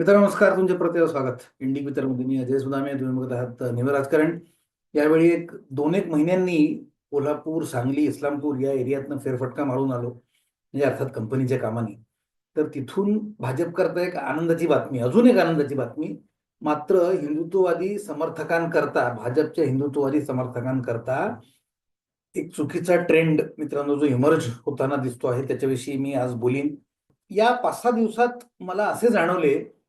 मित्र नमस्कार. तुमचे प्रत्येक स्वागत. इंडी मध्ये मी अजय सुदामे तुम्ही बघत आहात निव्वळ राजकारण यावेळी एक दोन एक महिन्यांनी कोल्हापूर सांगली इस्लामपूर या एरियातनं फेरफटका मारून आलो. म्हणजे अर्थात कंपनीच्या कामाने. तर तिथून भाजप करता एक आनंदाची बातमी अजून एक आनंदाची बातमी. मात्र हिंदुत्ववादी समर्थकांकरता भाजपच्या हिंदुत्ववादी समर्थकांकरता एक चुकीचा ट्रेंड मित्रांनो जो इमर्ज होताना दिसतो आहे त्याच्याविषयी मी आज बोलीन. या पाच सहा दिवसात मला असे जाणवले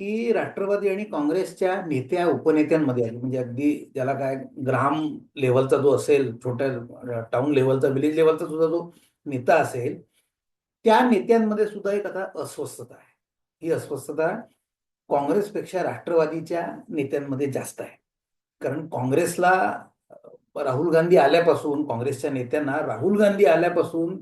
की राष्ट्रवादी आणि काँग्रेसच्या नेत्या उपनेत्यांमध्ये आली म्हणजे अगदी ज्याला काय ग्राम लेवलचा जो असेल छोट्या टाउन लेवलचा विलेज लेवलचा सुद्धा जो नेता असेल त्या नेत्यांमध्ये सुद्धा एक आता अस्वस्थता आहे. ही अस्वस्थता काँग्रेसपेक्षा राष्ट्रवादीच्या नेत्यांमध्ये जास्त आहे. कारण काँग्रेसला राहुल गांधी आल्यापासून काँग्रेसच्या नेत्यांना राहुल गांधी आल्यापासून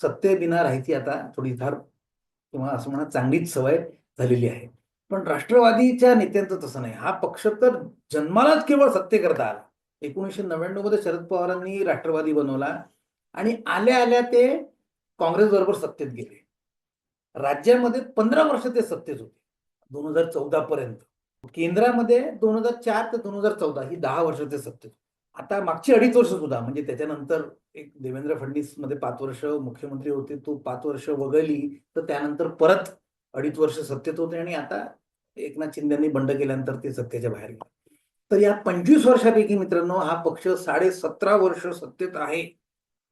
सत्तेबिना राहायची आता थोडीफार किंवा असं म्हणा चांगलीच सवय झालेली आहे. पण राष्ट्रवादीच्या नेत्यांचं तसं नाही. हा पक्ष तर जन्मालाच केवळ सत्तेकरता आला. एकोणीसशे नव्याण्णवमध्ये शरद पवारांनी राष्ट्रवादी बनवला आणि आल्या आल्या ते काँग्रेस बरोबर सत्तेत गेले. राज्यामध्ये पंधरा वर्ष ते सत्तेत होते. दोन हजार चौदा पर्यंत. केंद्रामध्ये दोन हजार चार ते दोन हजार चौदा ही दहा वर्ष ते सत्तेत आता मागची अडीच वर्ष सुद्धा म्हणजे त्याच्यानंतर एक देवेंद्र फडणवीसमध्ये पाच वर्ष मुख्यमंत्री होते तो पाच वर्ष वगळली तर त्यानंतर परत अडीच वर्ष सत्तेत होते आणि आता एकनाथ शिंदेनी बंड केल्यानंतर ते सत्तेच्या बाहेर गेले. तर या पंचवीस वर्षापैकी मित्रांनो हा पक्ष साडे सतरा वर्ष सत्तेत आहे.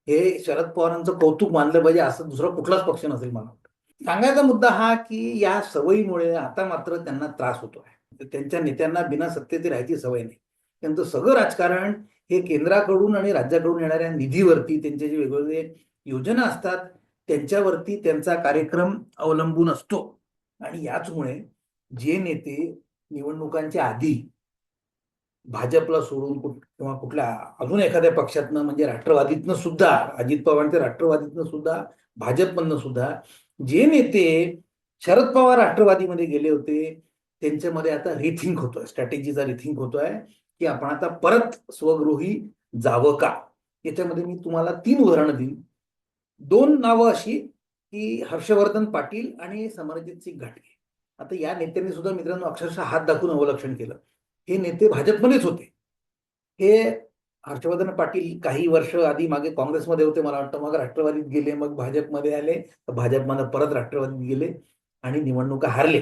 हे शरद पवारांचं कौतुक मानलं पाहिजे असं दुसरा कुठलाच पक्ष नसेल मला वाटतं. सांगायचा मुद्दा हा की या सवयीमुळे आता मात्र त्यांना त्रास होतो आहे त्यांच्या नेत्यांना बिना सत्तेची राहायची सवय नाही. त्यांचं सगळं राजकारण हे केंद्राकडून आणि राज्याकडून येणाऱ्या निधीवरती त्यांचे जे वेगवेगळे योजना असतात त्यांच्यावरती त्यांचा कार्यक्रम अवलंबून असतो. आणि याचमुळे जे नेते निवडणुकांच्या आधी भाजपला सोडून कुठ किंवा कुठल्या अजून एखाद्या पक्षातनं म्हणजे राष्ट्रवादीतनं सुद्धा अजित पवारांच्या राष्ट्रवादीतनं सुद्धा भाजपमधनं सुद्धा जे नेते शरद पवार राष्ट्रवादीमध्ये गेले होते त्यांच्यामध्ये आता रिथिंक होतोय स्ट्रॅटेजीचा रिथिंक होतोय की आपण आता परत स्वगृही जावं का? याच्यामध्ये मी तुम्हाला तीन उदाहरणं देईन. दोन नावं अशी की हर्षवर्धन पाटील आणि समरजित सिंग घाटगे. आता या नेत्यांनी सुद्धा मित्रांनो अक्षरशः हात दाखवून अवलक्षण केलं. हे नेते भाजपमध्येच होते. हे हर्षवर्धन पाटील काही वर्ष आधी मागे काँग्रेसमध्ये होते मला वाटतं. मग राष्ट्रवादीत गेले मग भाजपमध्ये आले. भाजपमध्ये परत राष्ट्रवादीत गेले आणि निवडणुका हारले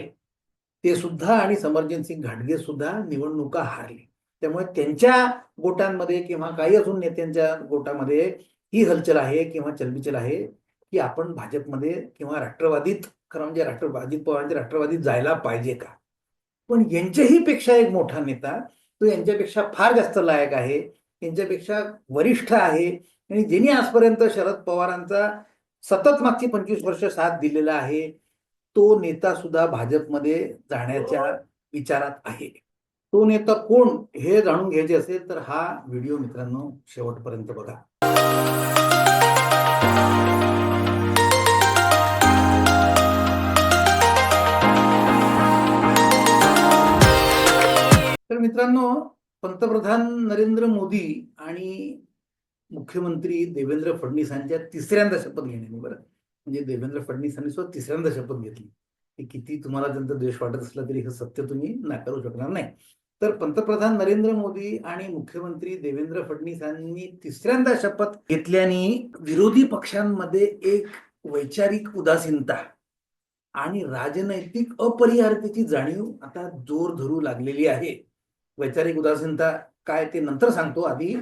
ते सुद्धा आणि समरजित सिंग घाटगे सुद्धा निवडणुका हारले त्यामुळे त्यांच्या गोटांमध्ये किंवा काही अजून नेत्यांच्या गोटामध्ये ही हलचल आहे किंवा चलबिचल आहे. की आपण भाजपमध्ये किंवा राष्ट्रवादीत खरं म्हणजे राष्ट्र अजित पवारांच्या राष्ट्रवादीत जायला पाहिजे का? पण यांच्याही पेक्षा एक मोठा नेता तो यांच्यापेक्षा फार जास्त लायक आहे यांच्यापेक्षा वरिष्ठ आहे आणि ज्यांनी आजपर्यंत शरद पवारांचा सतत मागची पंचवीस वर्ष साथ दिलेला आहे तो नेता सुद्धा भाजपमध्ये जाण्याच्या विचारात आहे. तो नेता कोण हे जाणून घ्यायचे असेल तर हा व्हिडिओ मित्रांनो शेवटपर्यंत बघा. तर मित्रांनो पंतप्रधान नरेंद्र मोदी आणि मुख्यमंत्री देवेंद्र फडणवीसांच्या तिसऱ्यांदा शपथ घेणे बरं. म्हणजे देवेंद्र फडणवीसांनी सुद्धा तिसऱ्यांदा शपथ घेतली. की किती तुम्हाला त्यांचा द्वेष वाटत असला तरी हे सत्य तुम्ही नाकारू शकणार नाही. तर पंतप्रधान नरेंद्र मोदी आणि मुख्यमंत्री देवेंद्र फडणवीसांनी तिसऱ्यांदा शपथ घेतल्याने विरोधी पक्षांमध्ये एक वैचारिक उदासीनता आणि राजनैतिक अपरिहार्यतेची जाणीव आता जोर धरू लागलेली आहे. वैचारिक उदासीनता काय ते नंतर सांगतो आधी.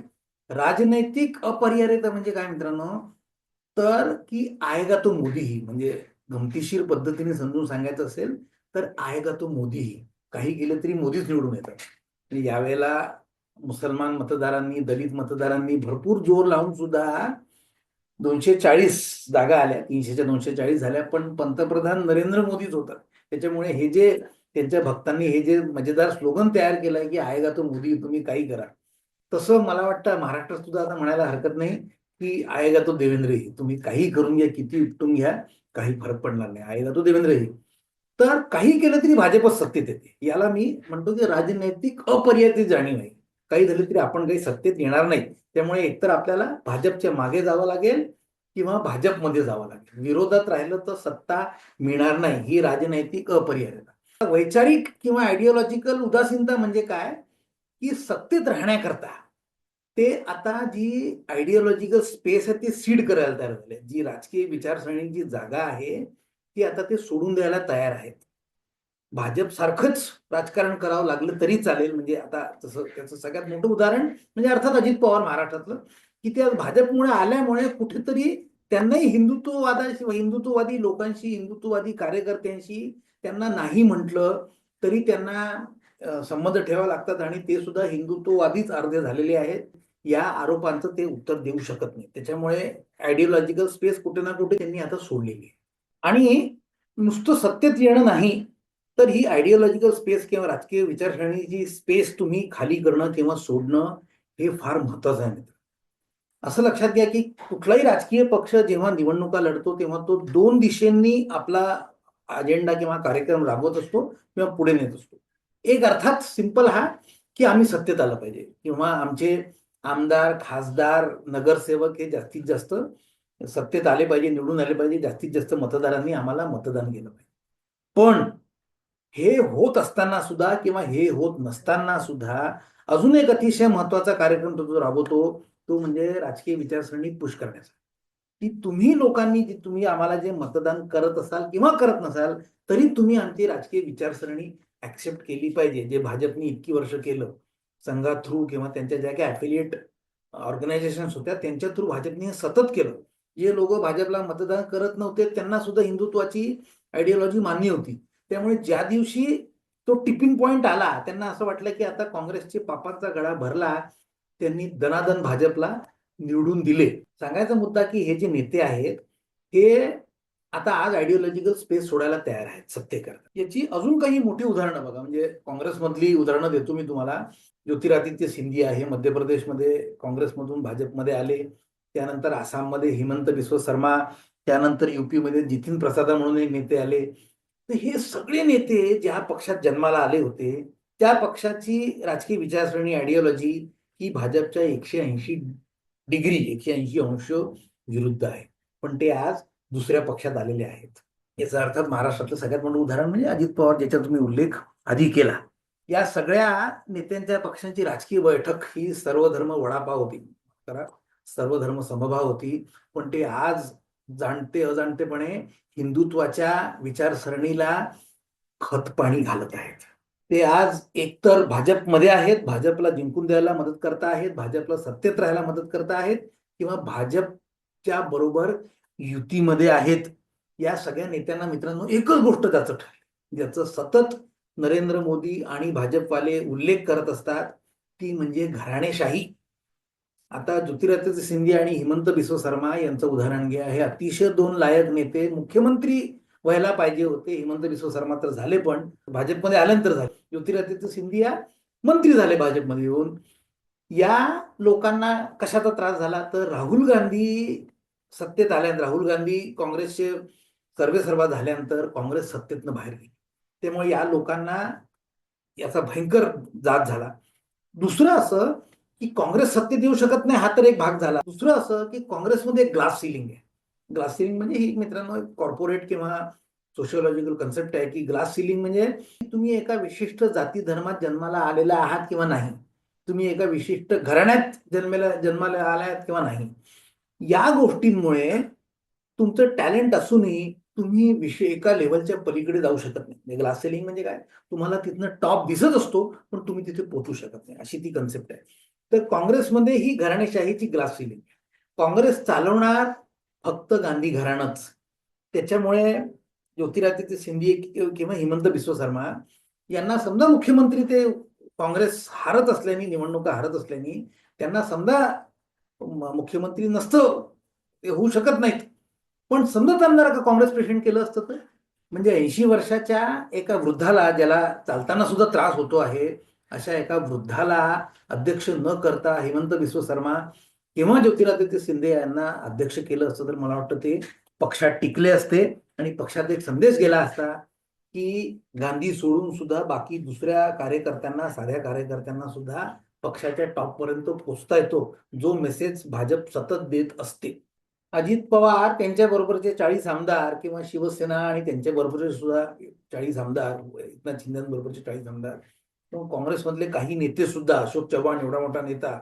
राजनैतिक अपरिहार्यता म्हणजे काय मित्रांनो? तर की आयगा तो मोदीही म्हणजे गमतीशीर पद्धतीने समजून सांगायचं असेल तर आयगा तो मोदीही. काही केलं तरी मोदीच निवडून येतात. यावेळेला मुसलमान मतदारांनी दलित मतदारांनी भरपूर जोर लावून सुद्धा दोनशे चाळीस जागा आल्या. तीनशेच्या दोनशे चाळीस झाल्या पण पंतप्रधान नरेंद्र मोदीच होतात. त्याच्यामुळे हे जे त्यांच्या भक्तांनी हे जे मजेदार स्लोगन तयार केलंय की आएगा तो मोदी तुम्ही काही करा. तसं मला वाटतं महाराष्ट्रात सुद्धा आता म्हणायला हरकत नाही की आएगा तो देवेंद्रही तुम्ही काही करून घ्या किती उपटून घ्या काही फरक पडणार नाही. आएगा तो देवेंद्रही तर काही केलं तरी भाजपच सत्तेत येते. याला मी म्हणतो की राजनैतिक अपरियाती जाणीव आहे. काही झालं तरी आपण काही सत्तेत येणार नाही. त्यामुळे एकतर आपल्याला भाजपच्या मागे जावं लागेल किंवा भाजपमध्ये जावं लागेल. विरोधात राहिलं तर सत्ता मिळणार नाही. ही राजनैतिक अपरिहार्यता. वैचारिक किंवा आयडिओलॉजिकल उदासीनता म्हणजे काय? की सत्तेत राहण्याकरता ते आता जी आयडिओलॉजिकल स्पेस आहे ती सीड करायला तयार झाले. जी राजकीय विचारसरणीची जागा आहे ती आता ते सोडून द्यायला तयार आहेत. भाजप सारखंच राजकारण करावं लागलं तरी चालेल. म्हणजे आता तसं त्याचं सगळ्यात मोठं उदाहरण म्हणजे अर्थात अजित पवार महाराष्ट्रातलं की ते आज भाजपमुळे आल्यामुळे कुठेतरी त्यांनाही हिंदुत्ववादाशी हिंदुत्ववादी लोकांशी हिंदुत्ववादी कार्यकर्त्यांशी त्यांना नाही म्हटलं तरी त्यांना संबंध ठेवा लागतात आणि ते सुद्धा हिंदुत्ववादीच अर्धे झालेले आहेत. या आरोपांचं ते उत्तर देऊ शकत नाही. त्याच्यामुळे आयडिओलॉजिकल स्पेस कुठे ना कुठे त्यांनी आता सोडलेली आहे. आणि नुसतं सत्तेत येणं नाही तर ही आयडिओलॉजिकल स्पेस किंवा राजकीय विचारसरणीची स्पेस तुम्ही खाली करणं किंवा सोडणं हे फार महत्वाचं आहे मित्र असं लक्षात घ्या की कुठलाही राजकीय पक्ष जेव्हा निवडणुका लढतो तेव्हा तो दोन दिशेंनी आपला अजेंडा किंवा कार्यक्रम राबवत असतो किंवा पुढे नेत असतो. एक अर्थात सिंपल हा की आम्ही सत्तेत आलं पाहिजे. किंवा आमचे आमदार खासदार नगरसेवक हे जास्तीत जास्त सत्तेत आले पाहिजे निवडून आले पाहिजे जास्तीत जास्त मतदारांनी आम्हाला मतदान केलं पाहिजे. पण हे होत असताना सुद्धा किंवा हे होत नसताना सुद्धा अजून एक अतिशय महत्त्वाचा कार्यक्रम तो राबवतो तो म्हणजे राजकीय विचारसरणी पुश करण्याचा. की तुम्ही लोकांनी जे तुम्ही आम्हाला जे मतदान करत असाल किंवा करत नसाल तरी तुम्ही आमची राजकीय विचारसरणी ऍक्सेप्ट केली पाहिजे. जे भाजपने इतकी वर्ष केलं संघा थ्रू किंवा त्यांच्या ज्या काही ऍफिलिएट ऑर्गनायझेशन होत्या त्यांच्या थ्रू भाजपने सतत केलं. जे लोक भाजपला मतदान करत नव्हते त्यांना सुद्धा हिंदुत्वाची आयडिओलॉजी मान्य होती. त्यामुळे ज्या दिवशी तो टिपिंग पॉइंट आला त्यांना असं वाटलं की आता काँग्रेसचे पापांचा गळा भरला त्यांनी दनादन भाजपला निवडून दिले. सांगायचा मुद्दा की हे जे नेते आहेत हे आता आज आयडिओलॉजिकल स्पेस सोडायला तयार आहेत सत्तेकरता. याची अजून काही मोठी उदाहरणं बघा. म्हणजे काँग्रेसमधली उदाहरणं देतो मी तुम्हाला. ज्योतिरादित्य सिंधिया हे मध्य प्रदेशमध्ये काँग्रेसमधून भाजपमध्ये आले. त्यानंतर आसाममध्ये हिमंत बिस्व शर्मा त्यानंतर युपीमध्ये जितीन प्रसादा म्हणून एक नेते आले. तर हे सगळे नेते ज्या पक्षात जन्माला आले होते त्या पक्षाची राजकीय विचारसरणी आयडिओलॉजी की भाजपच्या एकशे ऐंशी डिग्री एकशे ऐंशी अंश विरुद्ध आहे. पण ते आज दुसऱ्या पक्षात आलेले आहेत. याचा अर्थात महाराष्ट्रातलं सगळ्यात मोठं उदाहरण म्हणजे अजित पवार ज्याचा तुम्ही उल्लेख आधी केला. या सगळ्या नेत्यांच्या पक्षांची राजकीय बैठक ही सर्वधर्म वडापाव होती. करा. सर्वधर्म समभाव होती. पण ते आज जाणते अजाणतेपणे हिंदुत्वाच्या विचारसरणीला खतपाणी घालत आहेत. ते आज एकतर भाजपमध्ये आहेत भाजपला जिंकून द्यायला मदत करता आहेत भाजपला सत्तेत राहायला मदत करता आहेत किंवा भाजपच्या बरोबर युतीमध्ये आहेत या सगळ्या नेत्यांना मित्रांनो एकच गोष्ट त्याचं ठरली ज्याचं सतत नरेंद्र मोदी आणि भाजपवाले उल्लेख करत असतात ती म्हणजे घराणेशाही. आता ज्योतिरादित्य सिंधिया आणि हिमंत बिस्व शर्मा यांचं उदाहरण घ्या. हे अतिशय दोन लायक नेते मुख्यमंत्री व्हायला पाहिजे होते. हिमंत बिस्व शर्मा तर झाले पण. भाजपमध्ये आल्यानंतर झाले. ज्योतिरादित्य सिंधिया मंत्री झाले भाजपमध्ये येऊन. या लोकांना कशाचा त्रास झाला? तर राहुल गांधी सत्तेत आल्यानंतर राहुल गांधी काँग्रेसचे सर्वे सर्वा झाल्यानंतर काँग्रेस सत्तेतनं बाहेर गेली. त्यामुळे या लोकांना याचा भयंकर जात झाला. दुसरं असं की काँग्रेस सत्तेत येऊ शकत नाही हा तर एक भाग झाला. दुसरं असं की काँग्रेसमध्ये एक ग्लास सिलिंग आहे. ग्लास सिलिंग म्हणजे ही मित्रांनो कॉर्पोरेट किंवा सोशिओलॉजिकल कन्सेप्ट आहे की ग्लास सिलिंग म्हणजे तुम्ही एका विशिष्ट जाती धर्मात जन्माला आलेला आहात किंवा नाही. तुम्ही एका विशिष्ट घराण्यात जन्मेला जन्माला आलात किंवा नाही. या गोष्टींमुळे तुमचं टॅलेंट असूनही तुम्ही विषय एका लेवलच्या पलीकडे जाऊ शकत नाही. म्हणजे ग्लास सेलिंग म्हणजे काय? तुम्हाला तिथनं टॉप दिसत असतो पण तुम्ही तिथे पोहोचू शकत नाही. अशी ती कन्सेप्ट आहे. तर काँग्रेसमध्ये ही घराणेशाहीची ग्लास सिलिंग काँग्रेस चालवणार फक्त गांधी घराणंच. त्याच्यामुळे ज्योतिरादित्य सिंधी किंवा हिमंत बिस्व शर्मा यांना समजा मुख्यमंत्री ते काँग्रेस हारत असल्याने निवडणुका हारत असल्याने त्यांना समजा मुख्यमंत्री नसतं ते होऊ शकत नाहीत. पण समजा त्यांना का काँग्रेस प्रेसिडेंट केलं असतं तर? म्हणजे ऐंशी वर्षाच्या एका वृद्धाला ज्याला चालताना सुद्धा त्रास होतो आहे अशा एका वृद्धाला अध्यक्ष न करता हेमंत बिस्व शर्मा किंवा ज्योतिरादित्य शिंदे यांना अध्यक्ष केलं असतं तर मला वाटतं ते पक्षात टिकले असते आणि पक्षात एक संदेश गेला असता की गांधी सोडून सुद्धा बाकी दुसऱ्या कार्यकर्त्यांना साध्या कार्यकर्त्यांना सुद्धा पक्षाच्या टॉप पर्यंत पोहोचता येतो जो मेसेज भाजप सतत देत असते. अजित पवार त्यांच्या बरोबरचे चाळीस आमदार किंवा शिवसेना आणि त्यांच्या बरोबरचे सुद्धा चाळीस आमदार एकनाथ शिंदेबरोबरचे चाळीस आमदार किंवा काँग्रेसमधले काही नेते सुद्धा अशोक चव्हाण एवढा मोठा नेता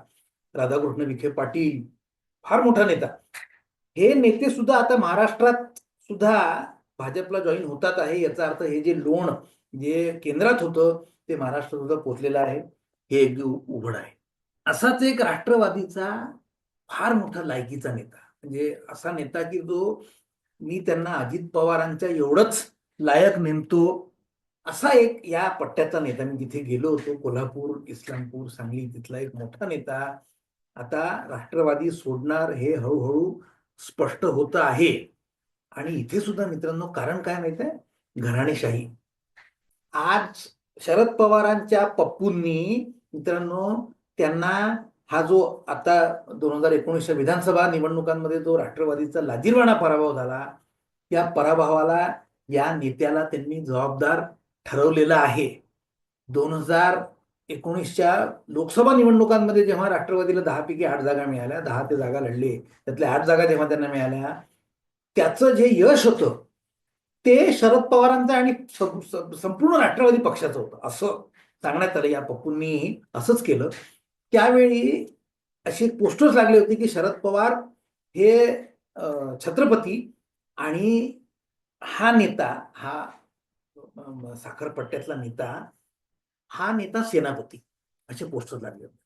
राधाकृष्ण विखे पाटील फार मोठा नेता. हे नेते सुद्धा आता महाराष्ट्रात सुद्धा भाजपला जॉईन होतात आहे याचा अर्थ हे जे लोण जे केंद्रात होतं ते महाराष्ट्रात सुद्धा पोचलेलं आहे हे एक उघड आहे. असाच एक राष्ट्रवादीचा फार मोठा लायकीचा नेता. म्हणजे असा नेता की जो मी त्यांना अजित पवारांच्या एवढंच लायक नेमतो असा एक या पट्ट्याचा नेता. मी तिथे गेलो होतो कोल्हापूर इस्लामपूर सांगली तिथला एक मोठा नेता. आता राष्ट्रवादी सोडणार हे हळूहळू स्पष्ट होत आहे. आणि इथे सुद्धा मित्रांनो कारण काय माहीत आहे? घराणेशाही. आज शरद पवारांच्या पप्पूंनी मित्रांनो त्यांना हा जो आता दोन हजार एकोणीसच्या विधानसभा निवडणुकांमध्ये जो राष्ट्रवादीचा लाजीरवाणा पराभव झाला या पराभवाला या नेत्याला त्यांनी जबाबदार ठरवलेलं आहे. दोन हजार एकोणीसच्या लोकसभा निवडणुकांमध्ये जेव्हा राष्ट्रवादीला दहा पैकी आठ जागा मिळाल्या दहा ते जागा लढले त्यातल्या आठ जागा जेव्हा त्यांना मिळाल्या त्याचं जे यश होतं ते शरद पवारांचं आणि संपूर्ण राष्ट्रवादी पक्षाचं होतं. असं सांगण्यात आलं. या पप्पूंनी असंच केलं. त्यावेळी असे पोस्टर्स लागले होते की शरद पवार हे अं, छत्रपती आणि हा नेता हा साखरपट्ट्यातला नेता हा नेता सेनापती असे पोस्टर लागले होते.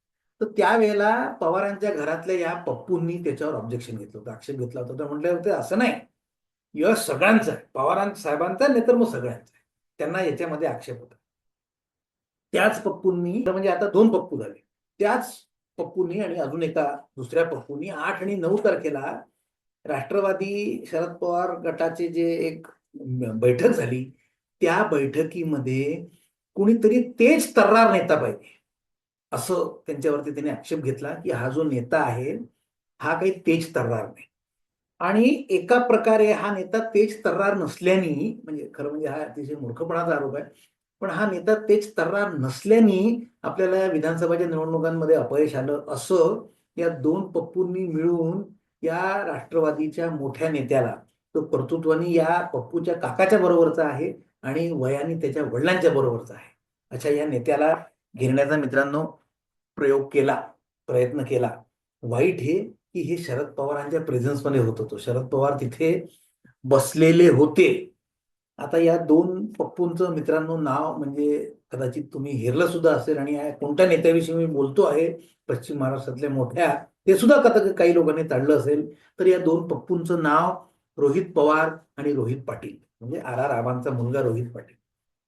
तर त्यावेळेला पवारांच्या घरातल्या या पप्पूंनी त्याच्यावर ऑब्जेक्शन घेतलं होतं आक्षेप घेतला होता. तर म्हटलं होते असं नाही. यश सगळ्यांचं आहे. पवारां साहेबांचा नाही तर मग सगळ्यांचा आहे. त्यांना याच्यामध्ये आक्षेप होता. त्याच पप्पूंनी म्हणजे आता दोन पप्पू झाले. त्याच पप्पूंनी आणि अजून एका दुसऱ्या पप्पूंनी आठ आणि नऊ तारखेला राष्ट्रवादी शरद पवार गटाचे जे एक बैठक झाली त्या बैठकीमध्ये कुणीतरी तेज तर्रार नेता पाहिजे. असं त्यांच्यावरती त्यांनी आक्षेप घेतला की हा जो नेता आहे हा काही तेज तर्रार नाही. आणि एका प्रकारे हा नेता तेज तर्रार नसल्याने म्हणजे खरं म्हणजे हा अतिशय मूर्खपणाचा आरोप आहे पण हा नेता तेज तर्रार नसल्याने आपल्याला या विधानसभाच्या निवडणुकांमध्ये अपयश आलं असं या दोन पप्पूंनी मिळून या राष्ट्रवादीच्या मोठ्या नेत्याला तो कर्तृत्वानी या पप्पूच्या काकाच्या बरोबरचा आहे आणि वयाने त्याच्या वडिलांच्या बरोबरचा आहे. अच्छा या नेत्याला घेण्याचा मित्रांनो प्रयोग केला प्रयत्न केला. वाईट हे की हे शरद पवारांच्या प्रेझन्समध्ये होत होतो. शरद पवार तिथे बसलेले होते. आता या दोन पप्पूंचं मित्रांनो नाव म्हणजे कदाचित तुम्ही हेरलं सुद्धा असेल आणि या कोणत्या नेत्याविषयी मी बोलतो आहे पश्चिम महाराष्ट्रातल्या मोठ्या ते सुद्धा कदा काही लोकांनी ताडलं असेल. तर या दोन पप्पूंचं नाव रोहित पवार आणि रोहित पाटील. म्हणजे आर आर आबांचा मुलगा रोहित पाटील.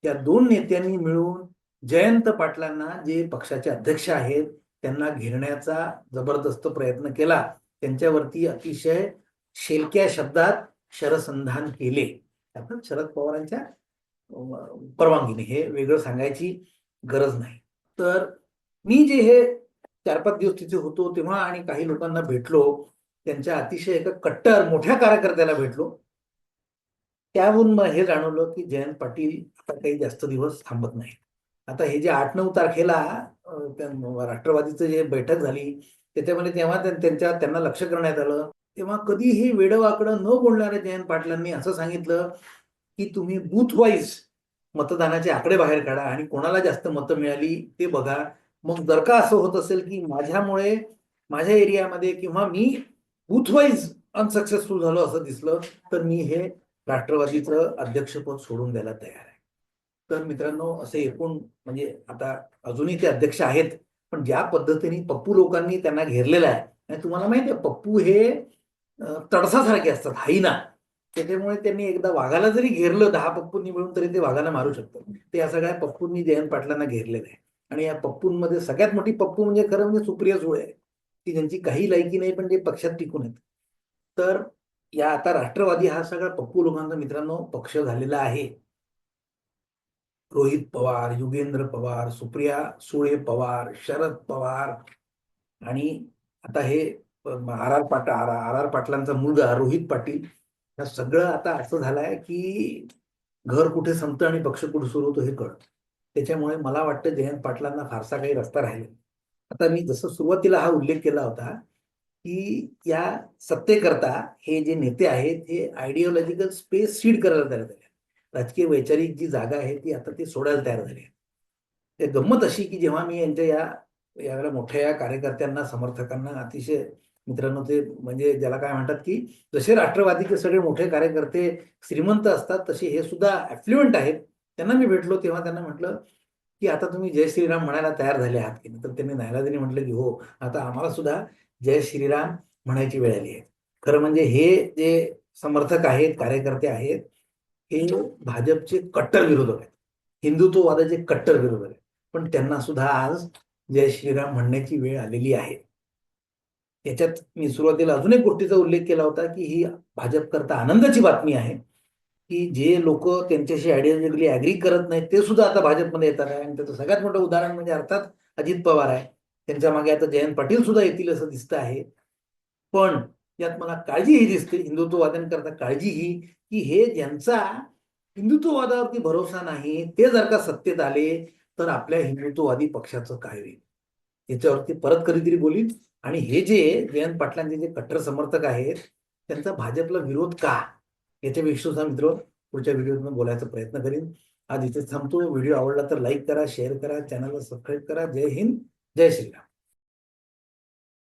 या दोन नेत्यांनी मिळून जयंत पाटलांना जे पक्षाचे अध्यक्ष आहेत त्यांना घेरण्याचा जबरदस्त प्रयत्न केला. त्यांच्यावरती अतिशय शेलक्या शब्दात शरसंधान केले. अर्थात शरद पवारांच्या परवानगीने. हे वेगळं सांगायची गरज नाही. तर मी जे हे चार पाच दिवस तिथे होतो तेव्हा आणि काही लोकांना भेटलो त्यांच्या अतिशय एका कट्टर मोठ्या कार्यकर्त्याला भेटलो त्याहून मग हे जाणवलं की जयंत पाटील आता काही जास्त दिवस थांबत नाही आता हे जे आठ नऊ तारखेला राष्ट्रवादीचं जे बैठक झाली त्याच्यामध्ये तेव्हा त्यांच्या त्यांना लक्ष करण्यात आलं. तेव्हा कधीही वेडवाकडं न बोलणाऱ्या जयंत पाटलांनी असं सांगितलं की तुम्ही बूथ वाईज मतदानाचे आकडे बाहेर काढा आणि कोणाला जास्त मतं मिळाली ते बघा. मग जर का असं होत असेल की माझ्यामुळे माझ्या एरियामध्ये किंवा मी बूथ वाईज अनसक्सेसफुल झालो असं दिसलं तर मी हे राष्ट्रवादीचं अध्यक्षपद सोडून द्यायला तयार आहे. तर मित्रांनो असे एकूण म्हणजे आता अजूनही ते अध्यक्ष आहेत पण ज्या पद्धतीने पप्पू लोकांनी त्यांना घेरलेलं आहे आणि तुम्हाला माहिती आहे पप्पू हे तडसासारखे असतात हाईना त्याच्यामुळे त्यांनी एकदा वाघाला जरी घेरलं दहा पप्पूंनी मिळून तरी ते वाघाला मारू शकतात. ते या सगळ्या पप्पूंनी जयंत पाटलांना घेरलेलं आहे. आणि या पप्पूंमध्ये सगळ्यात मोठी पप्पू म्हणजे खरं म्हणजे सुप्रिया सुळे आहे की ज्यांची काही लायकी नाही पण ते पक्षात टिकून आहेत. तर या आता राष्ट्रवादी हा सगळा पप्पू लोकांचा मित्रांनो पक्ष झालेला आहे. रोहित पवार युगेंद्र पवार सुप्रिया सुळे पवार शरद पवार आणि आता हे आर आर पाटा आर आर आर पाटलांचा मुलगा रोहित पाटील ह्या सगळं आता असं झालंय की घर कुठे संपतं आणि पक्ष कुठे सुरू होतो हे कळत. त्याच्यामुळे मला वाटतं जयंत पाटलांना फारसा काही रस्ता राहिला आता मी जसं सुरुवातीला हा उल्लेख केला होता की या सत्तेकरता हे जे नेते आहेत हे आयडिओलॉजिकल स्पेस सीड करायला तयार झाले राजकीय वैचारिक जी जागा आहे ती आता ते सोडायला तयार झाले ते गंमत अशी की जेव्हा मी यांच्या या यावेळेला मोठ्या या कार्यकर्त्यांना समर्थकांना अतिशय मित्रांनो ते म्हणजे ज्याला काय म्हणतात की जसे राष्ट्रवादीचे सगळे मोठे कार्यकर्ते श्रीमंत असतात तसे हे सुद्धा ॲफ्ल्युएंट आहेत. त्यांना मी भेटलो तेव्हा त्यांना म्हटलं की आता तुम्ही जय श्रीराम म्हणायला तयार झाले आहात की नंतर तर त्यांनी नायलाजीने म्हटलं की हो आता आम्हाला सुद्धा जय श्रीराम म्हणायची वेळ आली आहे. खरं म्हणजे हे जे समर्थक आहेत कार्यकर्ते आहेत हे भाजपचे कट्टर विरोधक आहेत हिंदुत्ववादाचे कट्टर विरोधक आहेत पण त्यांना सुद्धा आज जय श्रीराम म्हणण्याची वेळ आलेली आहे. याच्यात मी सुरुवातीला अजून एक गोष्टीचा उल्लेख केला होता की ही भाजप करता आनंदाची बातमी आहे की जे लोक त्यांच्याशी आयडियोलॉजिकली ऍग्री करत नाहीत ते सुद्धा आता भाजपमध्ये येतात आहे. आणि त्याचं सगळ्यात मोठं उदाहरण म्हणजे अर्थात अजित पवार आहे. त्यांच्या मागे आता जयंत पाटील सुद्धा येतील असं दिसतं आहे. पण यात मला काळजी ही दिसते. हिंदुत्ववाद्यांकरता काळजी ही की हे ज्यांचा हिंदुत्ववादावरती भरोसा नाही ते जर का सत्तेत आले तर आपल्या हिंदुत्ववादी पक्षाचं काय होईल? याच्यावरती परत कधीतरी बोलीन. आणि हे जे जयंत पाटलांचे जे कट्टर समर्थक आहेत त्यांचा भाजपला विरोध का? याच्याविषयी सुद्धा मित्र पुढच्या व्हिडिओतून बोलायचा प्रयत्न करीन. आज इथे थांबतो. व्हिडिओ आवडला तर लाईक करा शेअर करा चॅनलला सबस्क्राईब करा. जय हिंद. जय श्रीराम.